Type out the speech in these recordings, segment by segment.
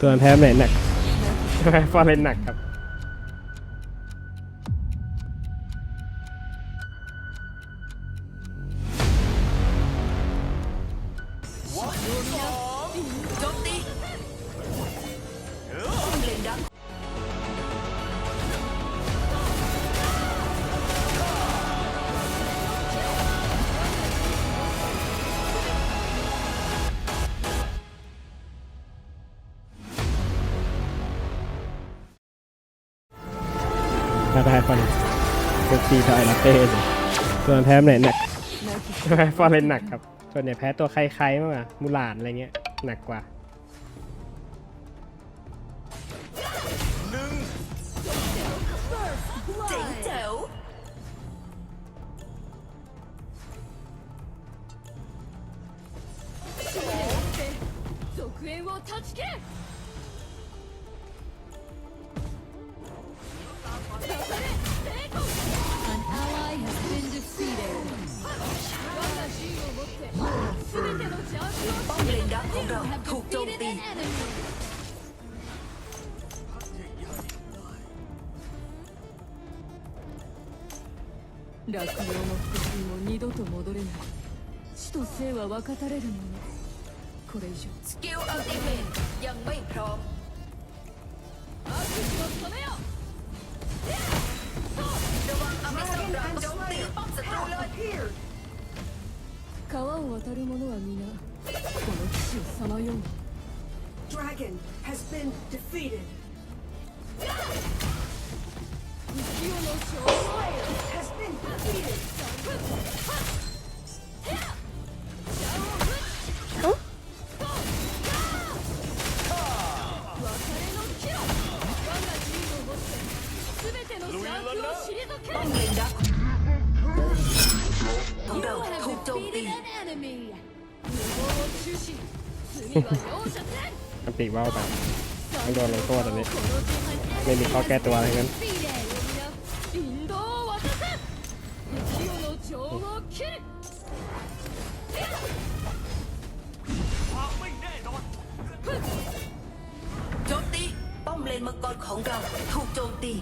ตัวแพ้ไหนหนักฟอเรนหนักครับ ถ้าได้ฟอร์เรนเป็นซีทอยลาเต้เลยตัวแพ้ไหนหนักฟอร์เรนหนักครับ ส่วนใหญ่แพ้ตัวใครๆมากกว่ามูลานอะไรเงี้ยหนักกว่า 落葉の福音も二度と戻れない死と生は分かたれるものこれ以上 สกิลอัลติเมทยังไม่พร้อม ป้มเลนดักของเราถูกโจมตี อันติว่าวไปไม่โดนลงโทตอนนี้ ไม่มีข้อแก้ตัวอะไรงั้นโจมตี ป้อมเลนมังกรของเราถูกโจมตี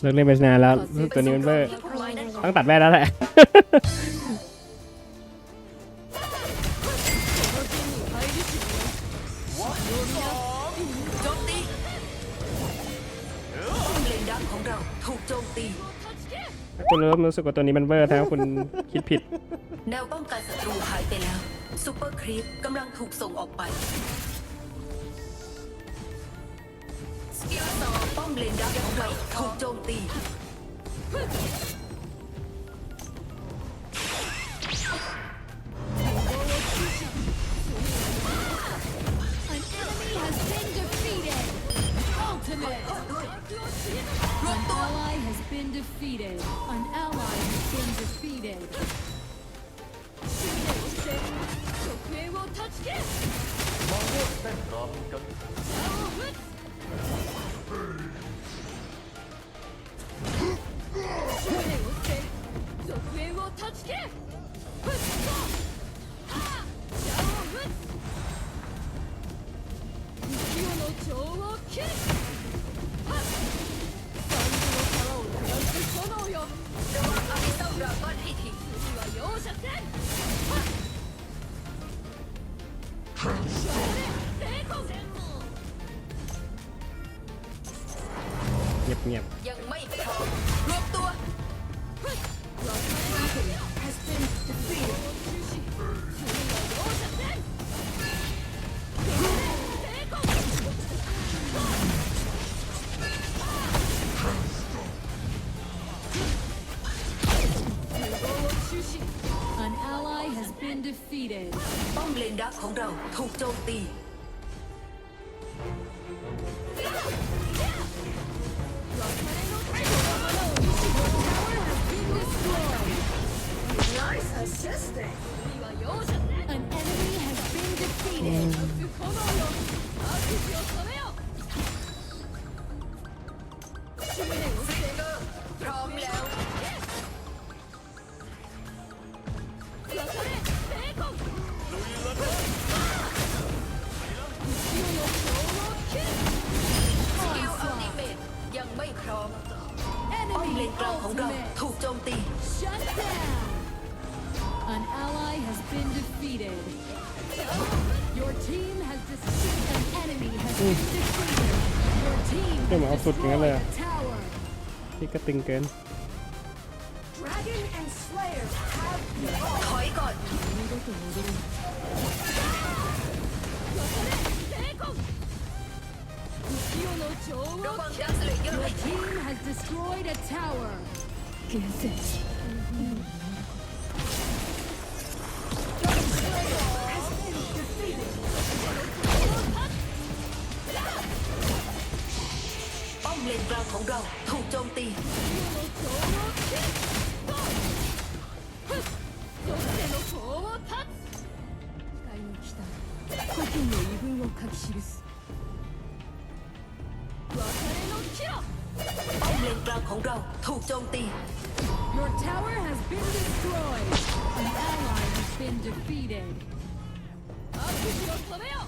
เลิกเล่นไปนานแล้วตัวนี้มันเบอร์ต้องตัดแม่แล้วแหละ โจเลนดัมตี คุณเริ่มรู้สึกว่าตัวนี้มันเบอร์แท้คุณคิดผิด แนวป้องกันศัตรูหายไปแล้วซูเปอร์คริปกำลังถูกส่งออกไปสกิลสอง ป้อมเลนดักของเราถูกโจมตี An enemy has been defeated Ultimate An ally has been defeated An ally has been defeated 直縁を断ち切れ魔を打つ ป้อมเลนดักของเราถูกโจมตี เดี๋ยวมาเอา has สุดอย่างนั้นเลย destroyed อะ a tower. พี่ก็ตึงเกิน Dragon and Slayer have evolved. ถอยก่อนระวังดักเลเยอร์ Your team has destroyed a tower. Has เลนกลางของเราถูกโจมตี 故郷の遺分を書き記す別れのキロ ป้อมเลนกลางของเราถูกโจมตี Your tower has been destroyed. An ally has been defeated. 悪事を止めよ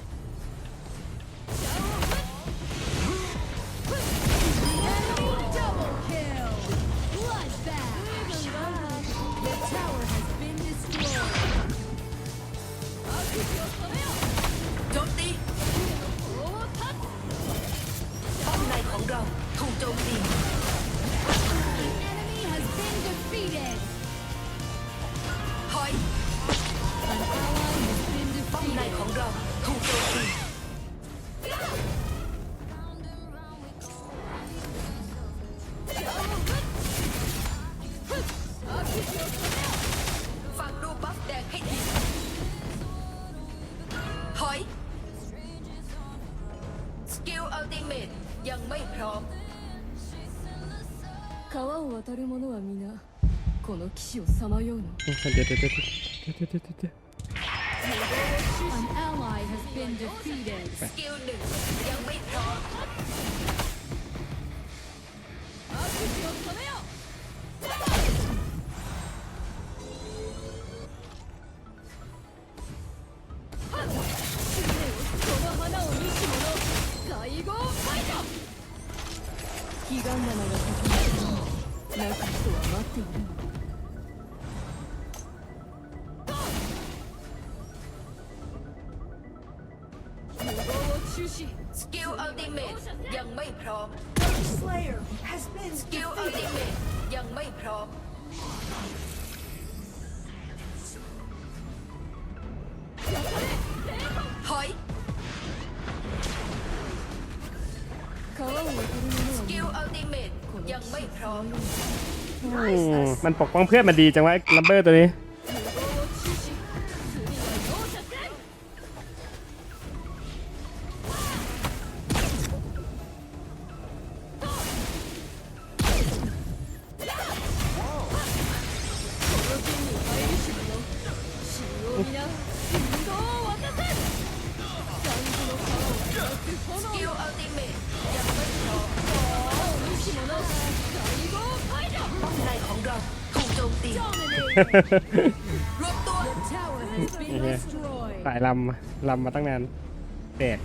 川を渡る者は皆この騎士をさまようの เดี๋ยวเดี๋ยวเดี๋ยวเดี๋ยวเดี๋ยวเดี๋ยวเดี๋ยว An ally has been defeated สกิลหนึ่งยังไม่พร้อ สกิลอัลติเมตยังไม่พร้อม ถอย สกิลอัลติเมตยังไม่พร้อม อืมมันปกป้องเพื่อนมาดีจังวะลัมเบอร์ตัวนี้ สายลำลำมาตั้งนานแตก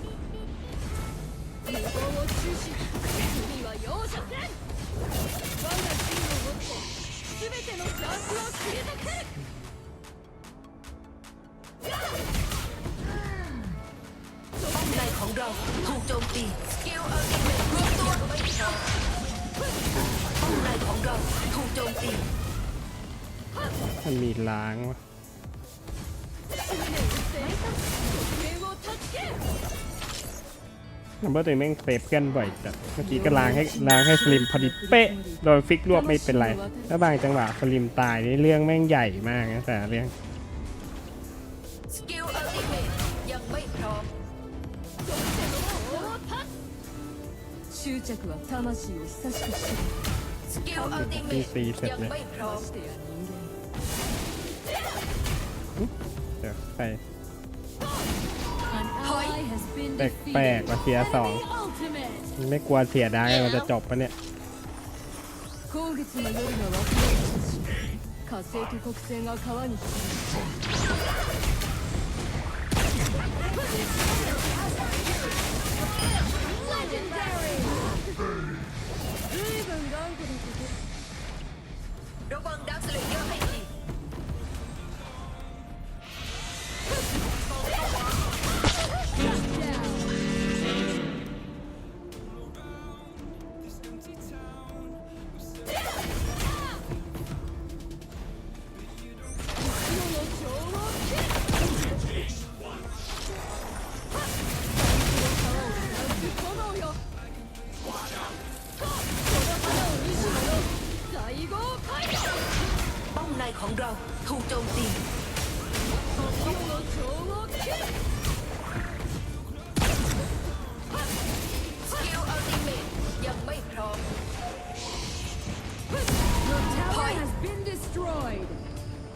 ของเราถูกโจมตี มันมีล้างวะ 執念を制得面を断ち切る ลัมเบอร์ตัวนี้แม่งเซฟเพื่อนบ่อยจัดเมื่อกี้ก็ล้างให้ล้างให้สลิมพอดีเป๊ะ โดนฟิกรวบไม่เป็นไร แล้วบางจังหวะสลิมตายนี่เรื่องแม่งใหญ่มากนะแต่ละเรื่อง สกิลอัลติเมตยังไม่พร้อม 執着は魂を久しくし สกิลอัลติเมตยังไม่พร้อม してや人間 เดี๋ยวไป แปลกๆว่าเสียสอง Enemy ultimate. ไม่กลัวเสียดายมันจะจบปะเนี่ย 今月の夜が忘れたし火星と国星が川に引かれ ระวังดักสเลเยอร์ให้ที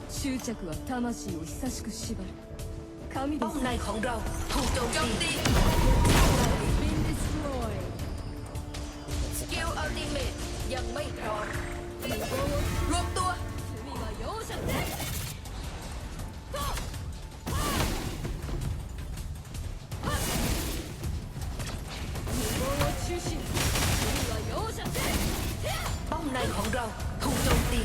執着は魂を久しく縛る神で ป้อ す มในของเราถูกโจมตี ถูกโจมตี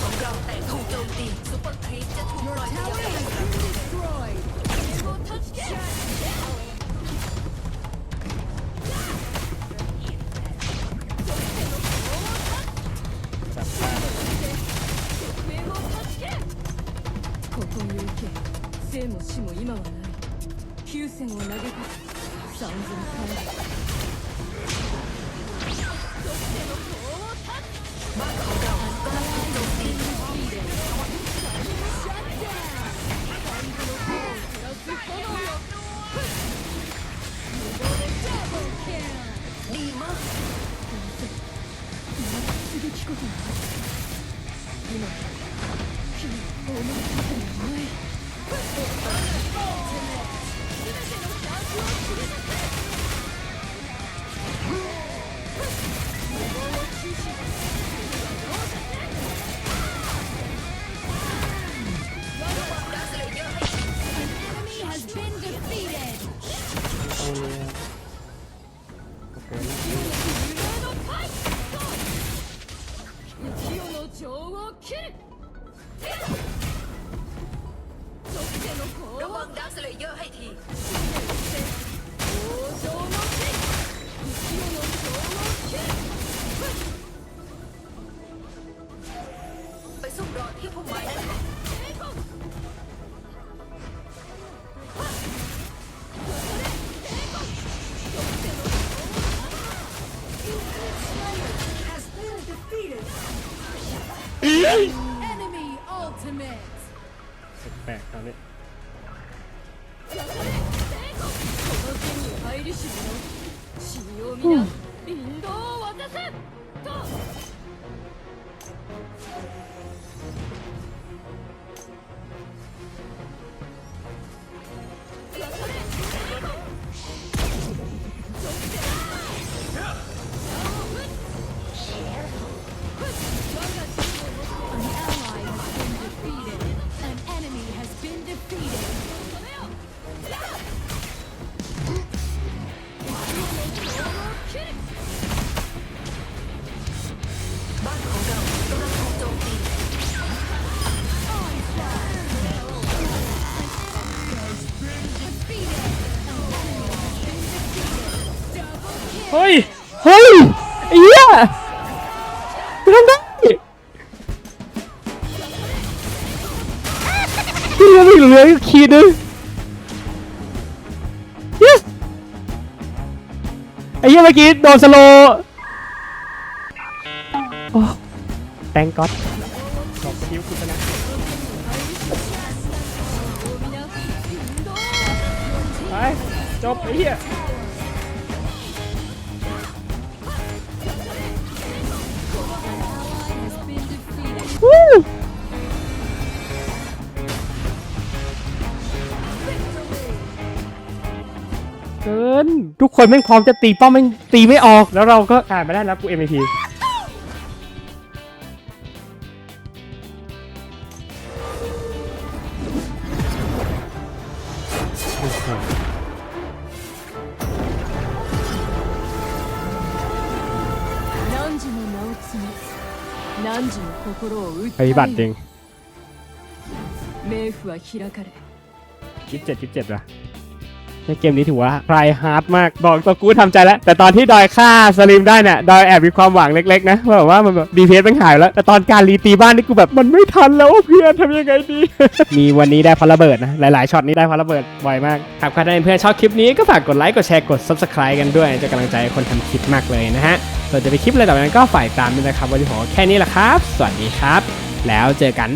ของเราแต่ถูกโจมตีซุปเปอร์ครีปจะถูกปล่อยตัว Tower has been destroyed. They will touch down. け生も死も今はない九戦を投げかけ三千三今君はお前だけの前女王を切る。 ระวังดักสเลยอร์ให้ทีไปซุ่มรอที่พุ่มไม้เลย ปลกๆตอนนี้ ที่เหลือไม่เหลืออีกขีดนึง yes ไอ้เหี้ยเมื่อกี้โดนสโลโอ้แตงก๊อตขอบคิวคุณชนะไปจบไอ้เหี้ย น ทุกคนแม่งพร้อมจะตีป้อมแม่งตีไม่ออก แล้วเราก็ผ่านมาได้นะกู MVP ปฏิบัติจริงคิดเจ็ดคิดเจ็ดเหร ในเกมนี้ถือว่าไพรฮาร์ดมากบอกตัวกูทำใจแล้ว แต่ตอนที่ดอยฆ่าสลิมได้เนี่ยดอยแอบมีความหวังเล็กๆนะว่าแบบว่ามันแบบดีเพสมันหายแล้ว แต่ตอนการรีตีบ้านนี่กูแบบมันไม่ทันแล้วเพื่อนทำยังไงดี มีวันนี้ได้พราะระเบิดนะ หลายๆช็อตนี้ได้พราะระเบิดบ่อยมากหากใครได้เพื่อนชอบคลิปนี้ก็ฝากกดไลค์กดแชร์กด subscribe กันด้วยจะกำลังใจคนทำคลิปมากเลยนะฮะส่วนจะไปคลิปอะไรต่อไปนั้นก็ฝ่ายตามด้วยนะครับวันนี้ผมแค่นี้แหละครับ สวัสดีครับ แล้วเจอกัน